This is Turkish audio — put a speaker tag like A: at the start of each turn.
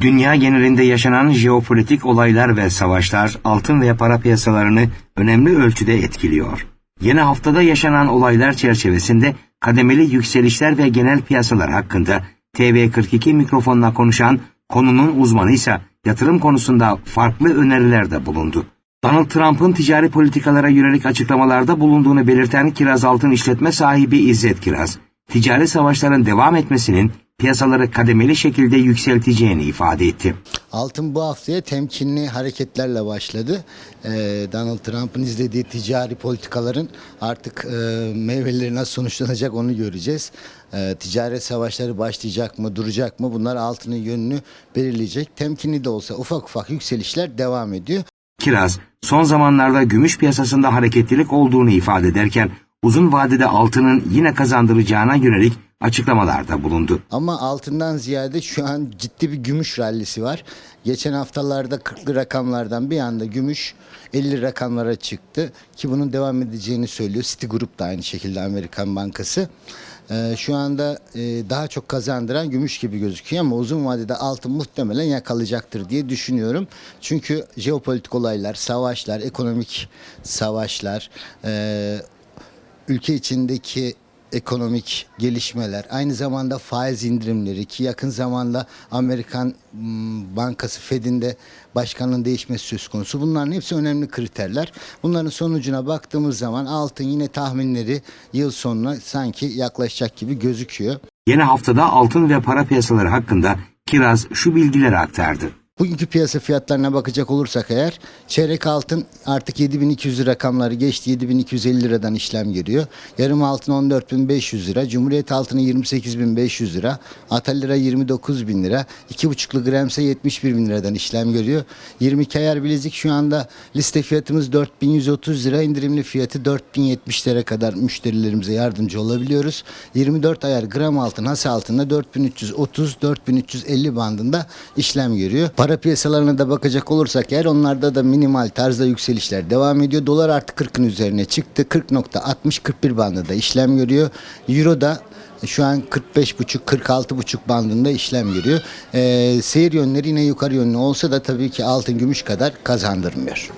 A: Dünya genelinde yaşanan jeopolitik olaylar ve savaşlar altın ve para piyasalarını önemli ölçüde etkiliyor. Yeni haftada yaşanan olaylar çerçevesinde kademeli yükselişler ve genel piyasalar hakkında TV42 mikrofonla konuşan konunun uzmanı ise yatırım konusunda farklı önerilerde bulundu. Donald Trump'ın ticari politikalara yönelik açıklamalarda bulunduğunu belirten Kiraz Altın işletme sahibi İzzet Kiraz, ticari savaşların devam etmesinin piyasaları kademeli şekilde yükselteceğini ifade etti.
B: Altın bu haftaya temkinli hareketlerle başladı. Ee, Donald Trump'ın izlediği ticari politikaların artık e, meyveleri nasıl sonuçlanacak onu göreceğiz. Ee, ticaret savaşları başlayacak mı, duracak mı bunlar altının yönünü belirleyecek. Temkinli de olsa ufak ufak yükselişler devam ediyor.
A: Kiraz, son zamanlarda gümüş piyasasında hareketlilik olduğunu ifade ederken uzun vadede altının yine kazandıracağına yönelik açıklamalarda bulundu.
B: Ama altından ziyade şu an ciddi bir gümüş rallisi var. Geçen haftalarda 40'lı rakamlardan bir anda gümüş 50 rakamlara çıktı ki bunun devam edeceğini söylüyor. Citigroup da aynı şekilde Amerikan Bankası. Ee, şu anda e, daha çok kazandıran gümüş gibi gözüküyor ama uzun vadede altın muhtemelen yakalayacaktır diye düşünüyorum. Çünkü jeopolitik olaylar, savaşlar, ekonomik savaşlar, e, ülke içindeki ekonomik gelişmeler, aynı zamanda faiz indirimleri ki yakın zamanda Amerikan Bankası Fed'in de başkanlığın değişmesi söz konusu. Bunların hepsi önemli kriterler. Bunların sonucuna baktığımız zaman altın yine tahminleri yıl sonuna sanki yaklaşacak gibi gözüküyor.
A: Yeni haftada altın ve para piyasaları hakkında Kiraz şu bilgileri aktardı.
B: Bugünkü piyasa fiyatlarına bakacak olursak eğer çeyrek altın artık 7200 rakamları geçti 7250 liradan işlem görüyor. Yarım altın 14500 lira, Cumhuriyet altını 28500 lira, Atal lira 29000 lira, 2,5'lu gramsa 71000 liradan işlem görüyor. 22 ayar bilezik şu anda liste fiyatımız 4130 lira, indirimli fiyatı 4070 lira kadar müşterilerimize yardımcı olabiliyoruz. 24 ayar gram altın, has altında 4330-4350 bandında işlem görüyor. Piyasalarına da bakacak olursak eğer onlarda da minimal tarzda yükselişler devam ediyor. Dolar artık 40'ın üzerine çıktı. 40.60-41 bandında işlem görüyor. Euro da şu an 45.5-46.5 bandında işlem görüyor. Ee, seyir yönleri yine yukarı yönlü olsa da tabii ki altın gümüş kadar kazandırmıyor.